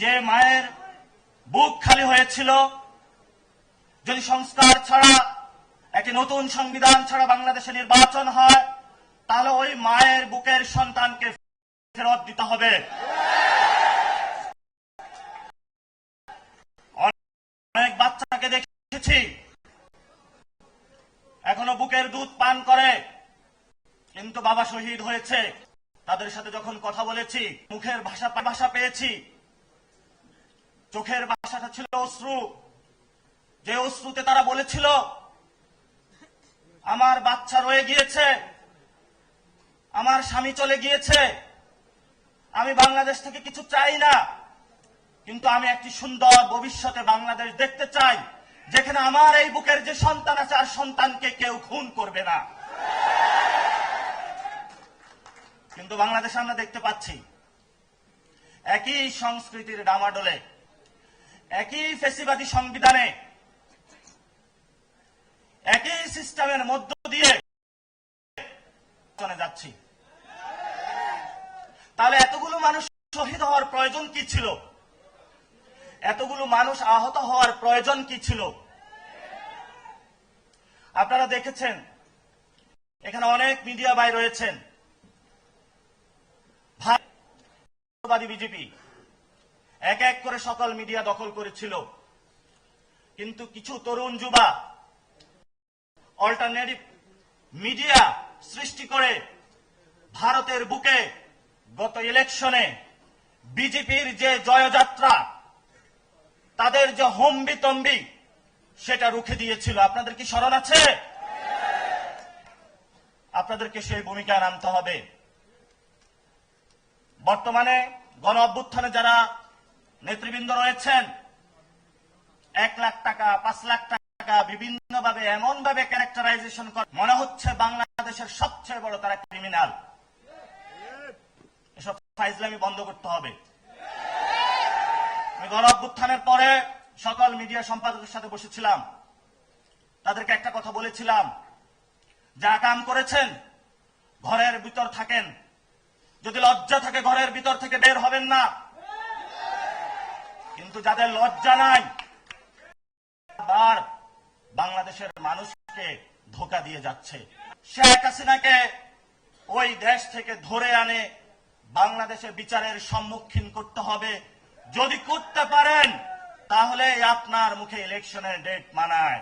যে মায়ের বুক খালি হয়েছিল, যদি সংস্কার ছাড়া, একটি নতুন সংবিধান ছাড়া বাংলাদেশে নির্বাচন হয়, তাহলে ওই মায়ের বুকের সন্তানকে ফেরত দিতে হবে। অনেক বাচ্চাকে দেখেছি, এখনও বুকের দুধ পান করে, কিন্তু বাবা শহীদ হয়েছে। তাদের সাথে যখন কথা বলেছি, মুখের ভাষা ভাষা পেয়েছি। চোখের ভাষাটা ছিল অশ্রু। যে অশ্রুতে তারা বলেছিল, আমার বাচ্চা রয়ে গিয়েছে, আমার স্বামী চলে গিয়েছে, আমি বাংলাদেশ থেকে কিছু চাই না, কিন্তু আমি একটি সুন্দর ভবিষ্যতে বাংলাদেশ দেখতে চাই, যেখানে আমার এই বুকের যে সন্তান আছে, আর সন্তানকে কেউ খুন করবে না। কিন্তু বাংলাদেশে আমরা দেখতে পাচ্ছি, একই সংস্কৃতির ডামাডোলে একই ফেসিবাদী সংবিধানে, একই সিস্টেমের মধ্য দিয়ে যাচ্ছি। তাহলে এতগুলো মানুষ শহীদ হওয়ার প্রয়োজন কি ছিল? এতগুলো মানুষ আহত হওয়ার প্রয়োজন কি ছিল? আপনারা দেখেছেন, এখানে অনেক মিডিয়া ভাই রয়েছেন। বিজেপি। এক এক করে সকল মিডিয়া দখল করেছিল। কিন্তু কিছু তরুণ যুবা, অল্টারনেটিভ মিডিয়া সৃষ্টি করে ভারতের বুকে গত ইলেকশনে বিজেপির যে জয়যাত্রা, তাদের যে হম্বি তম্বি সেটা রুখে দিয়েছিল। আপনাদের কি স্মরণ আছে? আপনাদেরকে সেই ভূমিকায় নামতে হবে। বর্তমানে গণ অভ্যুত্থানে যারা নেতৃবৃন্দ রয়েছেন। এক লাখ টাকা, পাঁচ লাখ টাকা বিভিন্ন ভাবে এমন ভাবে ক্যারেক্টারাইজেশন করে মনে হচ্ছে বাংলাদেশের সবচেয়ে বড় তারা ক্রিমিনাল এসব ফাইজলামি বন্ধ করতে হবে। আমি অভ্যুত্থানের পরে সকল মিডিয়া সম্পাদকের সাথে বসেছিলাম। তাদেরকে একটা কথা বলেছিলাম। যা কাম করেছেন, ঘরের ভিতর থাকেন। যদি লজ্জা থাকে, ঘরের ভিতর থেকে বের হবেন না। কিন্তু যাদের লজ্জা নাই বাংলাদেশের মানুষকে ধোকা দিয়ে যাচ্ছে। শেখ হাসিনাকে ওই দেশ থেকে ধরে আনে বাংলাদেশে বিচারের সম্মুখীন করতে হবে। যদি করতে পারেন তাহলে আপনার মুখে ইলেকশনের ডেট মানায়।